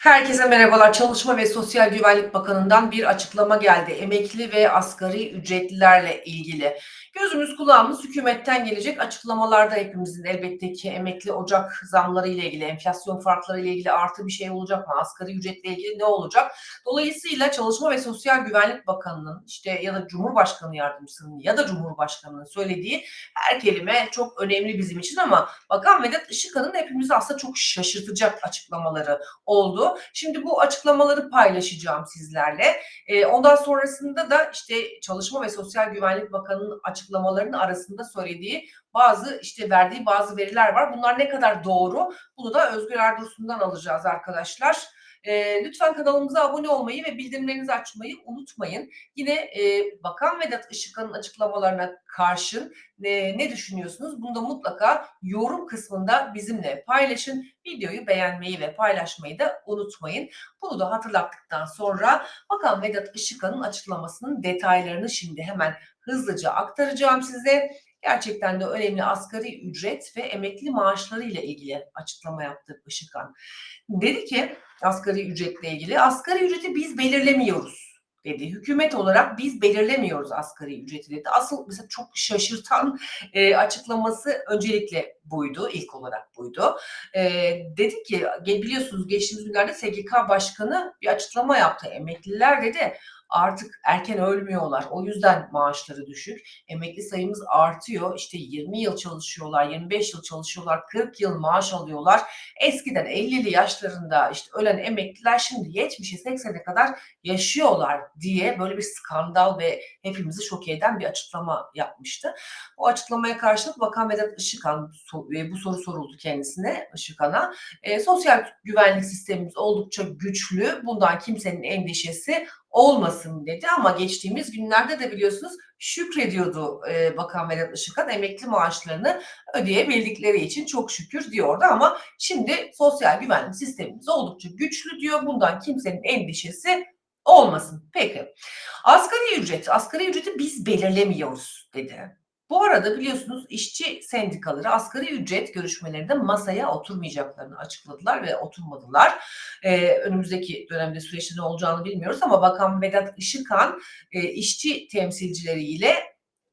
Herkese merhabalar. Çalışma ve Sosyal Güvenlik Bakanı'ndan bir açıklama geldi. Emekli ve asgari ücretlilerle ilgili. Gözümüz kulağımız hükümetten gelecek açıklamalarda hepimizin elbette ki emekli ocak zamları ile ilgili, enflasyon farkları ile ilgili artı bir şey olacak mı? Asgari ücretle ilgili ne olacak? Dolayısıyla Çalışma ve Sosyal Güvenlik Bakanı'nın işte ya da Cumhurbaşkanı Yardımcısının ya da Cumhurbaşkanı'nın söylediği her kelime çok önemli bizim için ama Bakan Vedat Işıkhan'ın hepimizi aslında çok şaşırtacak açıklamaları oldu. Şimdi bu açıklamaları paylaşacağım sizlerle. E, ondan sonrasında da işte Çalışma ve Sosyal Güvenlik Bakanı'nın açıklamalarının arasında söylediği bazı işte verdiği bazı veriler var. Bunlar ne kadar doğru? Bunu da Özgür Erdursun'dan alacağız arkadaşlar. E, lütfen kanalımıza abone olmayı ve bildirimlerinizi açmayı unutmayın. Yine e, Bakan Vedat Işıkhan'ın açıklamalarına karşın e, ne düşünüyorsunuz? Bunu da mutlaka yorum kısmında bizimle paylaşın. Videoyu beğenmeyi ve paylaşmayı da unutmayın. Bunu da hatırlattıktan sonra Bakan Vedat Işıkhan'ın açıklamasının detaylarını şimdi hemen hızlıca aktaracağım size. Gerçekten de önemli asgari ücret ve emekli maaşları ile ilgili açıklama yaptı Işıkhan. Dedi ki asgari ücretle ilgili asgari ücreti biz belirlemiyoruz dedi. Hükümet olarak biz belirlemiyoruz asgari ücreti dedi. Asıl mesela çok şaşırtan e, açıklaması öncelikle buydu, ilk olarak buydu. E, dedi ki biliyorsunuz geçtiğimiz günlerde SGK Başkanı bir açıklama yaptı. Emekliler dedi artık erken ölmüyorlar. O yüzden maaşları düşük. Emekli sayımız artıyor. İşte 20 yıl çalışıyorlar, 25 yıl çalışıyorlar, 40 yıl maaş alıyorlar. Eskiden 50'li yaşlarında işte ölen emekliler şimdi 70'e 80'e kadar yaşıyorlar diye böyle bir skandal ve hepimizi şok eden bir açıklama yapmıştı. O açıklamaya karşılık Bakan Vedat Işıkhan bu soru soruldu kendisine Işıkhan'a. E, sosyal güvenlik sistemimiz oldukça güçlü. Bundan kimsenin endişesi olmasın dedi ama geçtiğimiz günlerde de biliyorsunuz şükrediyordu e, Bakan Vedat Işıkhan emekli maaşlarını ödeyebildikleri için çok şükür diyordu ama şimdi sosyal güvenlik sistemimiz oldukça güçlü diyor. Bundan kimsenin endişesi olmasın. Peki. Asgari ücret, asgari ücreti biz belirlemiyoruz dedi. Bu arada biliyorsunuz işçi sendikaları asgari ücret görüşmelerinde masaya oturmayacaklarını açıkladılar ve oturmadılar. Ee, önümüzdeki dönemde süreçte ne olacağını bilmiyoruz ama Bakan Vedat Işıkhan e, işçi temsilcileriyle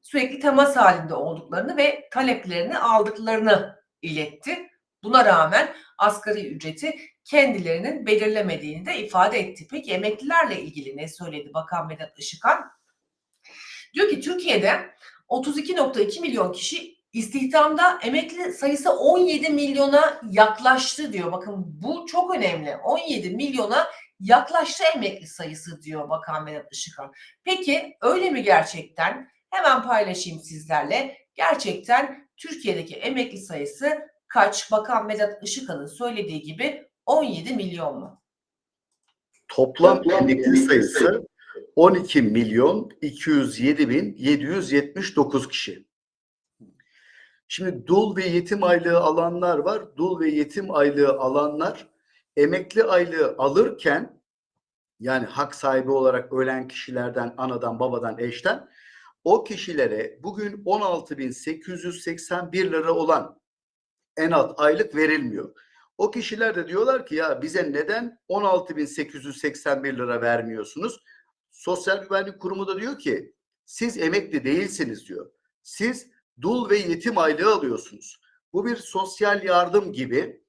sürekli temas halinde olduklarını ve taleplerini aldıklarını iletti. Buna rağmen asgari ücreti kendilerinin belirlemediğini de ifade etti. Peki emeklilerle ilgili ne söyledi Bakan Vedat Işıkhan? Diyor ki Türkiye'de 32.2 milyon kişi istihdamda emekli sayısı 17 milyona yaklaştı diyor. Bakın bu çok önemli. 17 milyona yaklaştı emekli sayısı diyor Bakan Vedat Işıkhan. Peki öyle mi gerçekten? Hemen paylaşayım sizlerle. Gerçekten Türkiye'deki emekli sayısı kaç? Bakan Vedat Işıkhan'ın söylediği gibi 17 milyon mu? Toplam emekli sayısı 12 milyon 207 bin 779 kişi. Şimdi dul ve yetim aylığı alanlar var. Dul ve yetim aylığı alanlar emekli aylığı alırken yani hak sahibi olarak ölen kişilerden, anadan, babadan, eşten o kişilere bugün 16.881 lira olan en alt aylık verilmiyor. O kişiler de diyorlar ki ya bize neden 16.881 lira vermiyorsunuz? Sosyal Güvenlik Kurumu da diyor ki siz emekli değilsiniz diyor. Siz dul ve yetim aylığı alıyorsunuz. Bu bir sosyal yardım gibi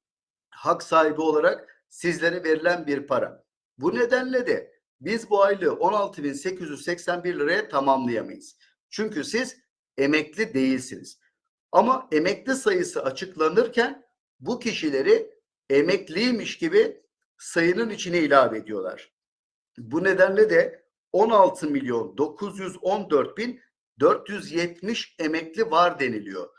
hak sahibi olarak sizlere verilen bir para. Bu nedenle de biz bu aylığı 16.881 liraya tamamlayamayız. Çünkü siz emekli değilsiniz. Ama emekli sayısı açıklanırken bu kişileri emekliymiş gibi sayının içine ilave ediyorlar. Bu nedenle de 16 milyon 914 bin 470 emekli var deniliyor.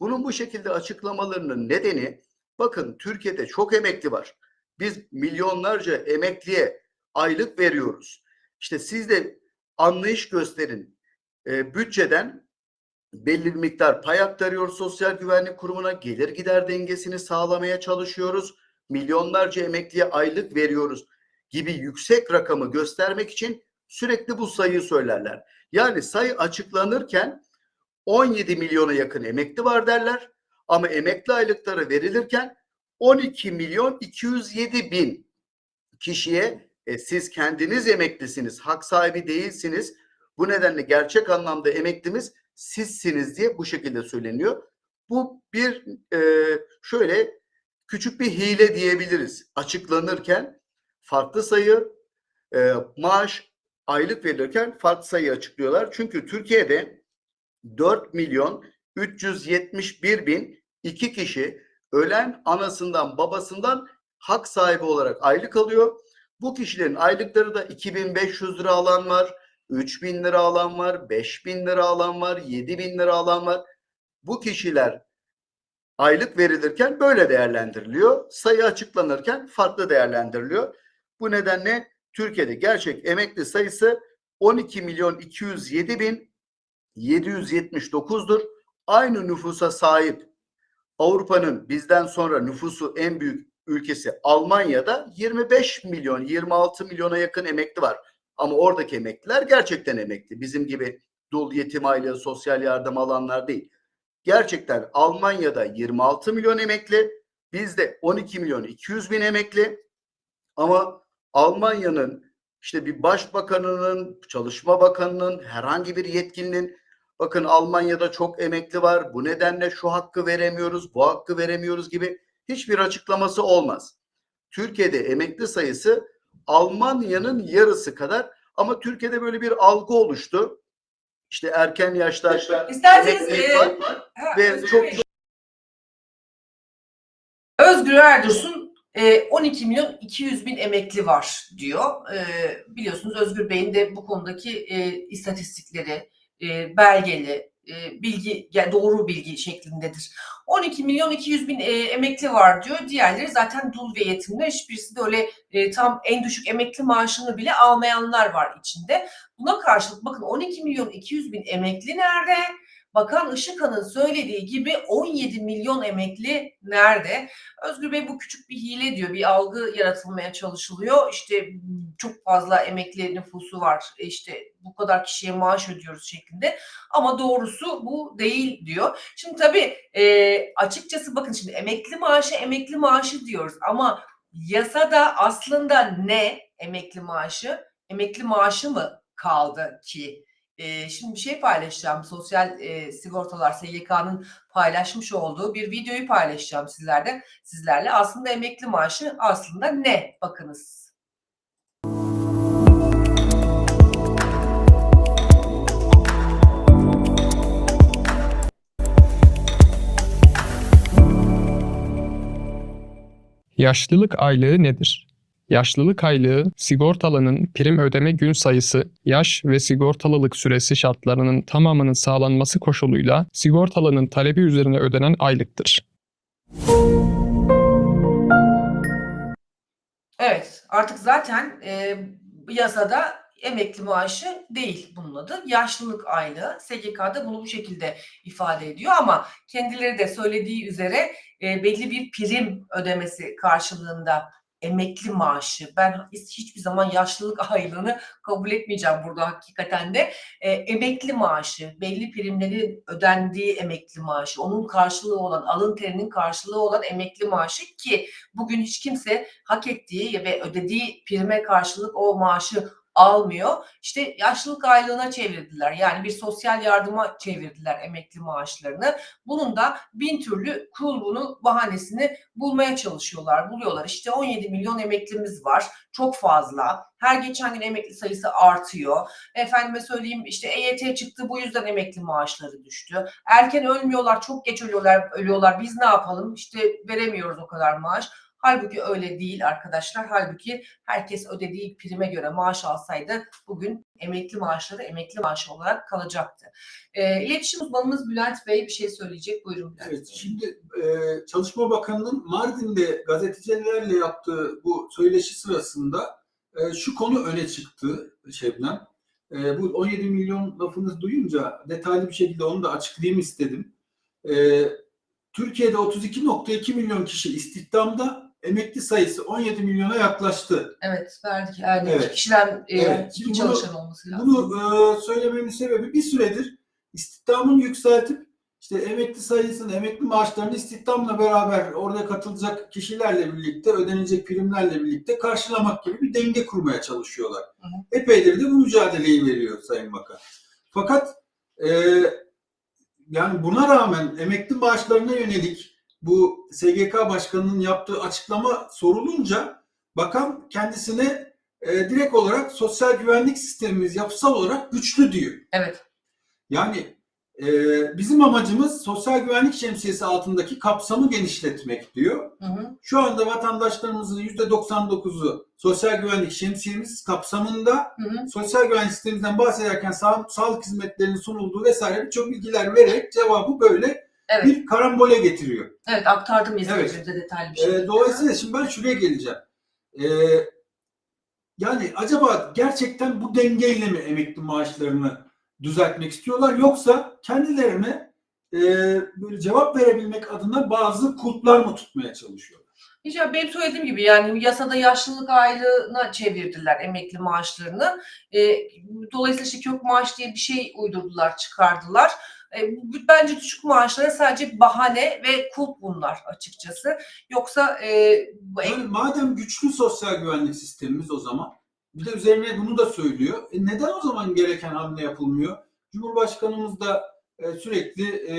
Bunun bu şekilde açıklamalarının nedeni bakın Türkiye'de çok emekli var. Biz milyonlarca emekliye aylık veriyoruz. İşte siz de anlayış gösterin. E, bütçeden belli bir miktar pay aktarıyor Sosyal Güvenlik Kurumu'na. Gelir gider dengesini sağlamaya çalışıyoruz. Milyonlarca emekliye aylık veriyoruz gibi yüksek rakamı göstermek için sürekli bu sayıyı söylerler. Yani sayı açıklanırken 17 milyona yakın emekli var derler. Ama emekli aylıkları verilirken 12 milyon 207 bin kişiye e, siz kendiniz emeklisiniz, hak sahibi değilsiniz. Bu nedenle gerçek anlamda emeklimiz sizsiniz diye bu şekilde söyleniyor. Bu bir e, şöyle küçük bir hile diyebiliriz. Açıklanırken farklı sayı e, maaş aylık verilirken farklı sayı açıklıyorlar. Çünkü Türkiye'de 4 milyon 371 bin iki kişi ölen anasından babasından hak sahibi olarak aylık alıyor. Bu kişilerin aylıkları da 2500 lira alan var, 3000 lira alan var, 5000 lira alan var, 7000 lira alan var. Bu kişiler aylık verilirken böyle değerlendiriliyor. Sayı açıklanırken farklı değerlendiriliyor. Bu nedenle Türkiye'de gerçek emekli sayısı 12 milyon 207 bin 779'dur. Aynı nüfusa sahip Avrupa'nın bizden sonra nüfusu en büyük ülkesi Almanya'da 25 milyon 26 milyona yakın emekli var. Ama oradaki emekliler gerçekten emekli. Bizim gibi dul yetim aylığı sosyal yardım alanlar değil. Gerçekten Almanya'da 26 milyon emekli, bizde 12 milyon 200 bin emekli. Ama Almanya'nın işte bir başbakanının, çalışma bakanının, herhangi bir yetkilinin bakın Almanya'da çok emekli var. Bu nedenle şu hakkı veremiyoruz, bu hakkı veremiyoruz gibi hiçbir açıklaması olmaz. Türkiye'de emekli sayısı Almanya'nın yarısı kadar ama Türkiye'de böyle bir algı oluştu. İşte erken yaşta İsterseniz e, ve çok. Özgür Erdursun e, 12 milyon 200 bin emekli var diyor. E, biliyorsunuz Özgür Bey'in de bu konudaki e, istatistikleri, e, belgeli, e, bilgi, doğru bilgi şeklindedir. 12 milyon 200 bin emekli var diyor. Diğerleri zaten dul ve yetimler. Hiçbirisi de öyle tam en düşük emekli maaşını bile almayanlar var içinde. Buna karşılık bakın 12 milyon 200 bin emekli nerede? Bakan Işıkhan'ın söylediği gibi 17 milyon emekli nerede? Özgür Bey bu küçük bir hile diyor. Bir algı yaratılmaya çalışılıyor. İşte çok fazla emekli nüfusu var. E İşte bu kadar kişiye maaş ödüyoruz şeklinde. Ama doğrusu bu değil diyor. Şimdi tabii e, açıkçası bakın şimdi emekli maaşı emekli maaşı diyoruz ama yasada aslında ne emekli maaşı? Emekli maaşı mı kaldı ki? Şimdi bir şey paylaşacağım. Sosyal e, sigortalar SGK'nın paylaşmış olduğu bir videoyu paylaşacağım sizlerle. Sizlerle aslında emekli maaşı aslında ne? Bakınız. Yaşlılık aylığı nedir? Yaşlılık aylığı, sigortalının prim ödeme gün sayısı, yaş ve sigortalılık süresi şartlarının tamamının sağlanması koşuluyla sigortalının talebi üzerine ödenen aylıktır. Evet artık zaten e, yasada emekli maaşı değil bunun adı. Yaşlılık aylığı. SGK'da bunu bu şekilde ifade ediyor ama kendileri de söylediği üzere e, belli bir prim ödemesi karşılığında emekli maaşı. Ben hiç- hiçbir zaman yaşlılık aylığını kabul etmeyeceğim burada hakikaten de. E, emekli maaşı, belli primlerin ödendiği emekli maaşı, onun karşılığı olan, alın terinin karşılığı olan emekli maaşı ki bugün hiç kimse hak ettiği ve ödediği prime karşılık o maaşı almıyor. İşte yaşlılık aylığına çevirdiler. Yani bir sosyal yardıma çevirdiler emekli maaşlarını. Bunun da bin türlü kulbunu, bahanesini bulmaya çalışıyorlar, buluyorlar. İşte 17 milyon emeklimiz var. Çok fazla. Her geçen gün emekli sayısı artıyor. Efendime söyleyeyim işte EYT çıktı bu yüzden emekli maaşları düştü. Erken ölmüyorlar, çok geç ölüyorlar, ölüyorlar. Biz ne yapalım? İşte veremiyoruz o kadar maaş. Halbuki öyle değil arkadaşlar. Halbuki herkes ödediği prime göre maaş alsaydı bugün emekli maaşları emekli maaşı olarak kalacaktı. E, iletişim uzmanımız Bülent Bey bir şey söyleyecek. Buyurun Bülent Evet, Bey. şimdi e, Çalışma Bakanı'nın Mardin'de gazetecilerle yaptığı bu söyleşi sırasında e, şu konu öne çıktı Şebnem. E, bu 17 milyon lafınızı duyunca detaylı bir şekilde onu da açıklayayım istedim. E, Türkiye'de 32.2 milyon kişi istihdamda, emekli sayısı 17 milyona yaklaştı. Evet verdik. Yani Evet. kişiden e, Evet. Şimdi çalışan olması lazım. Bunu e, söylememin sebebi bir süredir istihdamını yükseltip işte emekli sayısını, emekli maaşlarını istihdamla beraber orada katılacak kişilerle birlikte, ödenecek primlerle birlikte karşılamak gibi bir denge kurmaya çalışıyorlar. Hı hı. Epeydir de bu mücadeleyi veriyor Sayın Bakan. Fakat e, yani buna rağmen emekli maaşlarına yönelik bu SGK Başkanı'nın yaptığı açıklama sorulunca bakan kendisine e, direkt olarak sosyal güvenlik sistemimiz yapısal olarak güçlü diyor. Evet. Yani e, bizim amacımız sosyal güvenlik şemsiyesi altındaki kapsamı genişletmek diyor. Hı hı. Şu anda vatandaşlarımızın %99'u sosyal güvenlik şemsiyemiz kapsamında Hı hı. sosyal güvenlik sistemimizden bahsederken sağ, sağlık hizmetlerinin sunulduğu vesaire birçok bilgiler vererek cevabı böyle Evet. bir karambole getiriyor. Evet aktardım izleyicilerimize detaylı bir Ee, şekilde. dolayısıyla şimdi ben şuraya geleceğim. Ee, yani acaba gerçekten bu dengeyle mi emekli maaşlarını düzeltmek istiyorlar yoksa kendilerine e, böyle cevap verebilmek adına bazı kulplar mı tutmaya çalışıyorlar? İşte benim söylediğim gibi yani yasada yaşlılık aylığına çevirdiler emekli maaşlarını. E, dolayısıyla işte kök maaş diye bir şey uydurdular, çıkardılar. E, bence düşük maaşlara sadece bahane ve kulp bunlar açıkçası. Yoksa e, bu Yani madem güçlü sosyal güvenlik sistemimiz o zaman bir de üzerine bunu da söylüyor. E neden o zaman gereken hamle yapılmıyor? Cumhurbaşkanımız da e, sürekli e,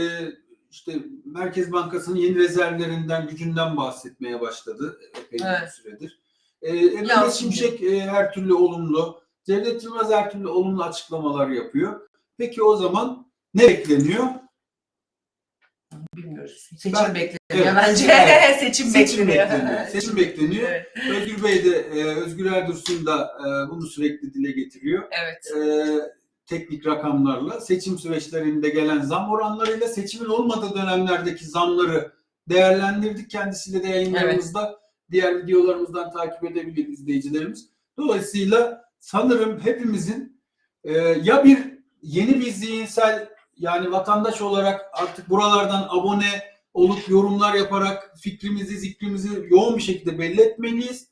işte Merkez Bankası'nın yeni rezervlerinden, gücünden bahsetmeye başladı epey bir Evet. süredir. E, Yansın. Şimşek e, her türlü olumlu, Cevdet Yılmaz her türlü olumlu açıklamalar yapıyor. Peki o zaman ne bekleniyor? bilmiyoruz. Seçim Ben- bekleniyor Evet. bence. Evet. Seçim, Seçim bekleniyor. bekleniyor. Seçim bekleniyor. Evet. Özgür Bey de, e, Özgür Erdursun da e, bunu sürekli dile getiriyor. evet. E, teknik rakamlarla seçim süreçlerinde gelen zam oranlarıyla seçimin olmadığı dönemlerdeki zamları değerlendirdik. Kendisiyle de yayınlarımızda diğer videolarımızdan takip edebilir izleyicilerimiz. Dolayısıyla sanırım hepimizin e, ya bir yeni bir zihinsel yani vatandaş olarak artık buralardan abone olup yorumlar yaparak fikrimizi, zikrimizi yoğun bir şekilde belli etmeliyiz.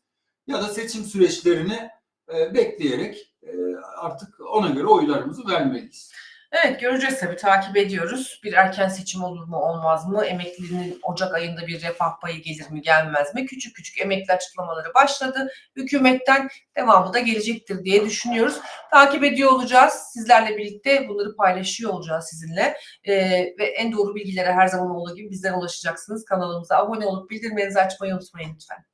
Ya da seçim süreçlerini e, bekleyerek e, artık ona göre oylarımızı vermeliyiz. Evet göreceğiz tabii takip ediyoruz. Bir erken seçim olur mu olmaz mı? Emeklinin Ocak ayında bir refah payı gelir mi gelmez mi? Küçük küçük emekli açıklamaları başladı. Hükümetten devamı da gelecektir diye düşünüyoruz. Takip ediyor olacağız. Sizlerle birlikte bunları paylaşıyor olacağız sizinle. Ee, ve en doğru bilgilere her zaman olduğu gibi bizden ulaşacaksınız. Kanalımıza abone olup bildirimlerinizi açmayı unutmayın lütfen.